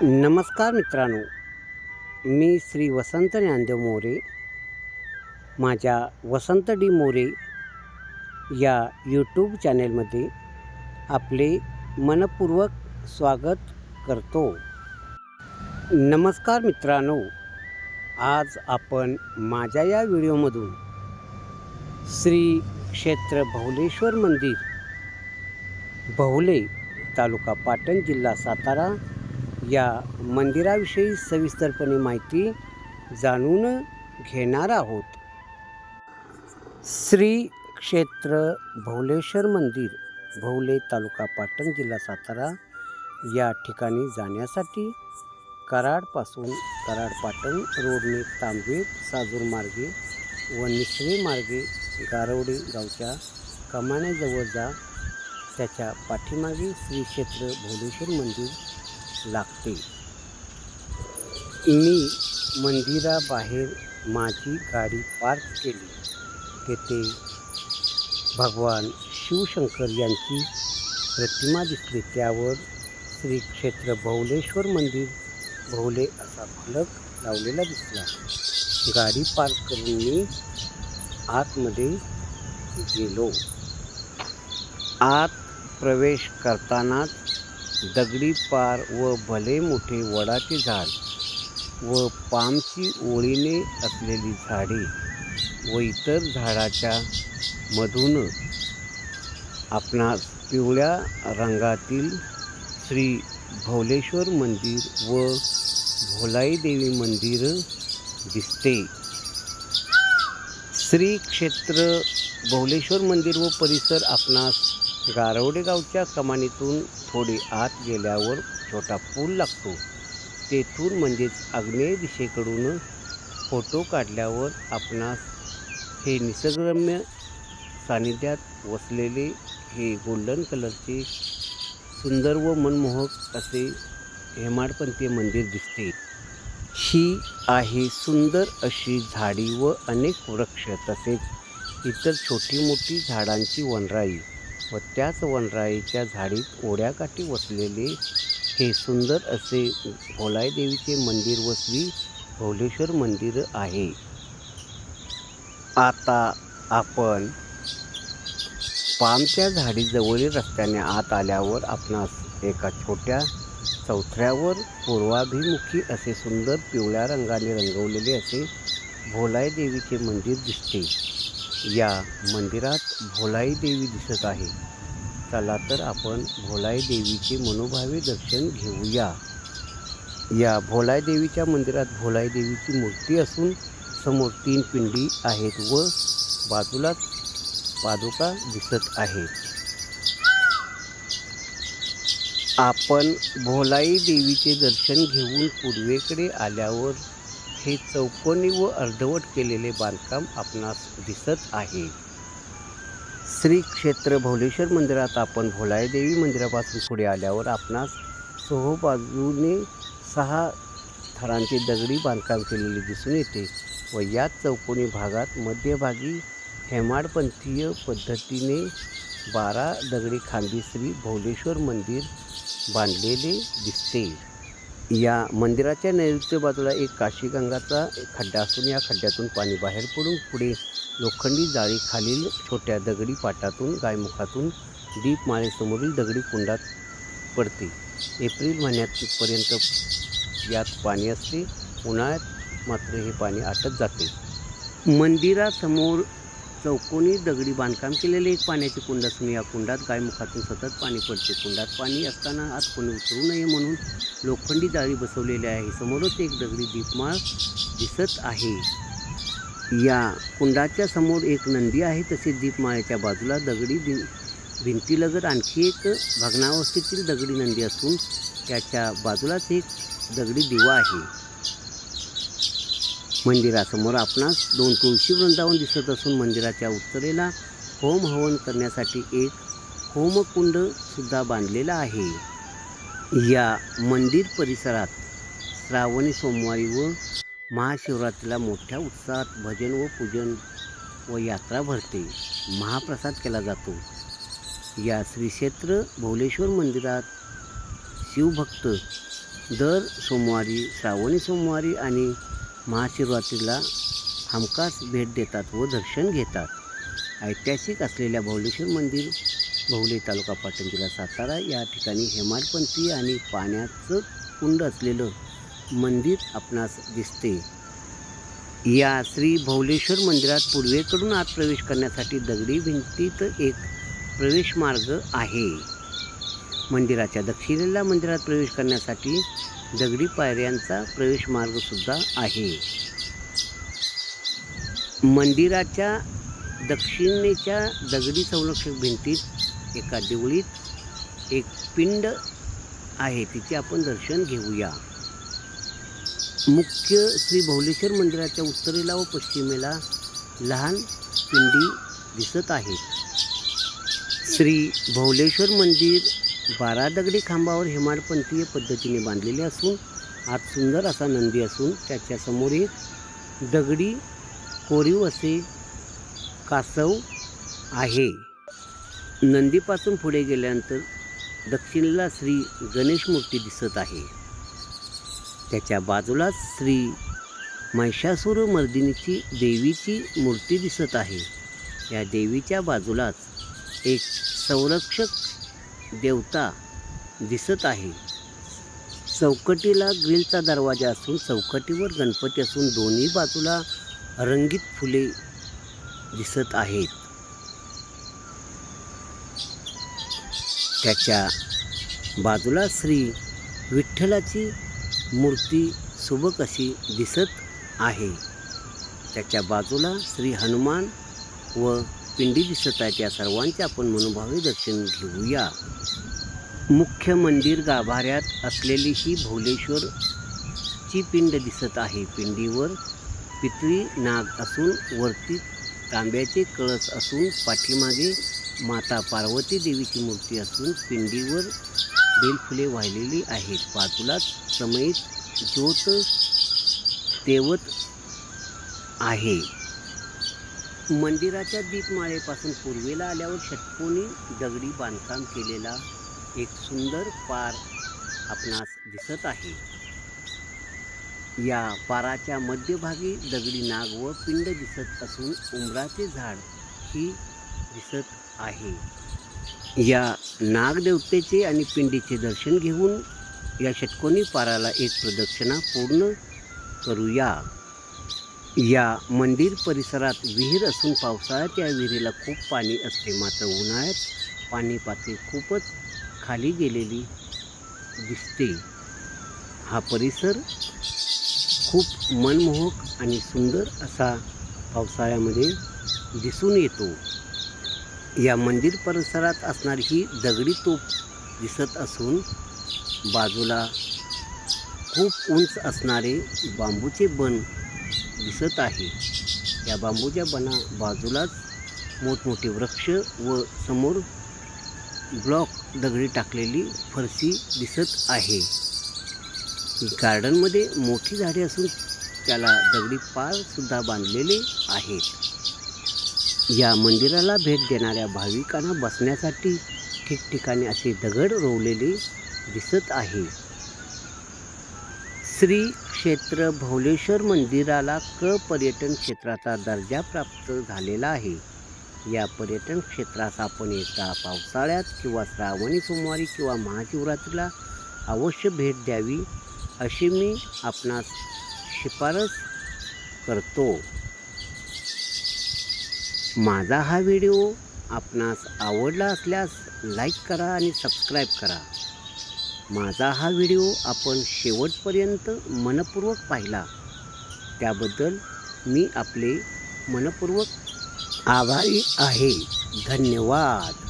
नमस्कार मित्रांनो मी श्री वसंत ज्ञानदेव मोरे माझ्या वसंत डी मोरे या यूट्यूब चॅनेलमध्ये आपले मनपूर्वक स्वागत करतो. नमस्कार मित्रांनो आज आपण माझ्या या व्हिडिओमधून श्री क्षेत्र भवलेश्वर मंदिर बहुले तालुका पाटण जिल्हा सातारा या मंदिराविषयी सविस्तरपणे माहिती जाणून घेणार आहोत. श्री क्षेत्र भौलेश्वर मंदिर भोवले तालुका पाटण जिल्हा सातारा या ठिकाणी जाण्यासाठी कराडपासून कराड पाटण रोडने तांबे साजूर मार्गे व निसरे मार्गे गारवडे गावच्या कमाण्याजवळ जा. त्याच्या पाठीमागे श्री क्षेत्र भोलेश्वर मंदिर लागते. मी मंदिराबाहेर माझी गाडी पार्क केली. तेथे भगवान शिवशंकर यांची प्रतिमा दिसली. त्यावर श्री क्षेत्र भोवलेश्वर मंदिर भोवले असा फलक लावलेला दिसला. गाडी पार्क करून मी आतमध्ये गेलो. आत प्रवेश करतानाच दगडी पार व भले मोठे वडाचे झाड व पामची ओळीने असलेली झाडे व इतर झाडाच्या मधून आपणास पिवळ्या रंगातील श्री भोलेश्वर मंदिर व भोलाई देवी मंदिर दिसते. श्री क्षेत्र भोलेश्वर मंदिर व परिसर आपणास गारवडे गावच्या कमानीतून थोडे आत गेल्यावर छोटा पूल लागतो. तेथून म्हणजेच आग्नेय दिशेकडून फोटो काढल्यावर आपणास हे निसर्गरम्य सानिध्यात वसलेले हे गोल्डन कलरचे सुंदर व मनमोहक असे हेमाडपंथी मंदिर दिसते. ही आहे सुंदर अशी झाडी व अनेक वृक्ष तसेच इतर छोटी मोठी झाडांची वनराई. व त्याच वनराईच्या झाडीत ओढ्याकाठी वसलेले हे सुंदर असे भोलायदेवीचे मंदिर वसवी भोलेश्वर मंदिर आहे. आता आपण पामच्या झाडीजवळील रस्त्याने आत आल्यावर आपणास एका छोट्या चौथऱ्यावर पूर्वाभिमुखी असे सुंदर पिवळ्या रंगाने रंगवलेले असे भोलाई देवीचे मंदिर दिसते. या मंदिरात भोलाई देवी दिसत आहे. चला तर आपण भोलाई देवीचे मनोभावे दर्शन घेऊया. या भोलाई देवीच्या मंदिरात भोलाई देवीची मूर्ती असून समोर तीन पिंडी आहेत व बाजूलाच पादुका दिसत आहेत आपण भोलाई देवीचे दर्शन घेऊन पूर्वेकडे आल्यावर हे चौकोनी व अर्धवट केलेले बांधकाम आपणास दिसत आहे. श्री क्षेत्र भोलेश्वर मंदिरात आपण भोलायदेवी मंदिरापासून पुढे आल्यावर आपणास सोहो बाजूने सहा थरांचे दगडी बांधकाम केलेले दिसून येते व या चौकोनी भागात मध्यभागी हेमाडपंथीय पद्धतीने बारा दगडी खांदी श्री भोलेश्वर मंदिर बांधलेले दिसते. या मंदिराच्या नैऋत्य बाजूला एक काशीगंगाचा खड्डा असून या खड्ड्यातून पाणी बाहेर पडून पुढे लोखंडी जाळी खालील छोट्या दगडी पाटातून गायमुखातून दीपमाळेसमोरील दगडी कुंडात पडते. एप्रिल महिन्यापर्यंत यात पाणी असते. उन्हाळ्यात मात्र हे पाणी आटत जाते. मंदिरासमोर चौकोनी दगडी बांधकाम केलेले एक पाण्याची कुंड असून या कुंडात गायमुखातून सतत पाणी पडते. कुंडात पाणी असताना आत कोणी उतरू नये म्हणून लोखंडी जाळी बसवलेली आहे. समोरच एक दगडी दीपमाळ दिसत आहे. या कुंडाच्या समोर एक नंदी आहे. तसेच दीपमाळ्याच्या बाजूला दगडी भिं भिंतीलगत आणखी एक भग्नावस्थेतील दगडी नंदी असून त्याच्या बाजूलाच एक दगडी दिवा आहे. मंदिरासमोर आपणास दोन तुळशी वृंदावन दिसत असून मंदिराच्या उत्तरेला होम हवन करण्यासाठी एक होमकुंड सुद्धा बांधलेला आहे. या मंदिर परिसरात श्रावणी सोमवारी व महाशिवरात्रीला मोठ्या उत्साहात भजन व पूजन व यात्रा भरते. महाप्रसाद केला जातो. या श्री क्षेत्र भोलेश्वर मंदिरात शिवभक्त दर सोमवारी श्रावणी सोमवारी आणि महाशिवरात्रीला हमखास भेट देतात व दर्शन घेतात. ऐतिहासिक असलेल्या भौलेश्वर मंदिर बहुले तालुका पाटण जिल्हा सातारा या ठिकाणी हेमाडपंथी आणि पाण्याचं कुंड असलेलं मंदिर आपणास दिसते. या श्री भौलेश्वर मंदिरात पूर्वेकडून आत प्रवेश करण्यासाठी दगडी भिंतीत एक प्रवेश मार्ग आहे. मंदिराच्या दक्षिणेला मंदिरात प्रवेश करण्यासाठी दगडी पायऱ्यांचा प्रवेश मार्गसुद्धा आहे. मंदिराच्या दक्षिणेच्या दगडी संरक्षक भिंतीत एका देवळीत एक पिंड आहे. तिचे आपण दर्शन घेऊया. मुख्य श्री भौलेश्वर मंदिराच्या उत्तरेला व पश्चिमेला लहान पिंडी दिसत आहेत श्री भवलेश्वर मंदिर बारा दगडी खांबावर हेमाडपंथीय पद्धतीने बांधलेले असून आत सुंदर असा नंदी असून त्याच्यासमोर एक दगडी कोरीव असे कासव आहे. नंदीपासून पुढे गेल्यानंतर दक्षिणेला श्री गणेश मूर्ती दिसत आहे. त्याच्या बाजूलाच श्री महिषासुर मर्दिनीची देवीची मूर्ती दिसत आहे. या देवीच्या बाजूलाच एक संरक्षक देवता दिसत आहे. चौकटीला ग्रिलचा दरवाजा असून चौकटीवर गणपती असून दोन्ही बाजूला रंगीत फुले दिसत आहेत. त्याच्या बाजूला श्री विठ्ठलाची मूर्ती सुबक अशी दिसत आहे. त्याच्या बाजूला श्री हनुमान व पिंडी दिसत आहेत या सर्वांचे. आपण मनोभावे दर्शन घेऊया. मुख्य मंदिर गाभाऱ्यात असलेली ही भोलेश्वरची पिंड दिसत आहे. पिंडीवर पितळी नाग असून वरती तांब्याचे कळस असून पाठीमागे माता पार्वती देवीची मूर्ती असून पिंडीवर बेलफुले वाहिलेली आहेत. बाजूलाच समयित ज्योत तेवत आहे. मंदिराच्या दीपमाळेपासून पूर्वेला आल्यावर षटकोनी दगडी बांधकाम केलेला एक सुंदर पार आपणास दिसत आहे. या पाराच्या मध्यभागी दगडी नाग व पिंड दिसत असून उंबराचे झाड ही दिसत आहे. या नागदेवतेचे आणि पिंडीचे दर्शन घेऊन या षटकोनी पाराला एक प्रदक्षिणा पूर्ण करूया. या मंदिर परिसरात विहीर असून पावसाळ्यात या विहिरीला खूप पाणी असते. मात्र उन्हाळ्यात पाणी पातळी खूपच खाली गेलेली दिसते. हा परिसर खूप मनमोहक आणि सुंदर असा पावसाळ्यामध्ये दिसून येतो. या मंदिर परिसरात असणारी ही दगडी तोफ दिसत असून बाजूला खूप उंच असणारे बांबूचे बन दिसत आहे. या बांबूच्या बना बाजूलाच मोठमोठे वृक्ष व समोर ब्लॉक दगडी टाकलेली फरशी दिसत आहे. गार्डनमध्ये मोठी झाडे असून त्याला दगडी पारसुद्धा बांधलेले आहेत. या मंदिराला भेट देणाऱ्या भाविकांना बसण्यासाठी ठिकठिकाणी असे दगड रोवलेले दिसत आहे. श्री क्षेत्र भौलेश्वर मंदिराला क पर्यटन क्षेत्राचा दर्जा प्राप्त झालेला आहे. या पर्यटन क्षेत्रास आपण एकदा पावसाळ्यात किंवा श्रावणी सोमवारी किंवा महाशिवरात्रीला अवश्य भेट द्यावी अशी मी आपणास शिफारस करतो. माझा हा व्हिडिओ आपणास आवडला असल्यास लाईक करा आणि सबस्क्राईब करा. माझा हा व्हिडिओ आपण शेवटपर्यंत मनपूर्वक पाहिला. त्याबद्दल मी आपले मनपूर्वक आभारी आहे. धन्यवाद.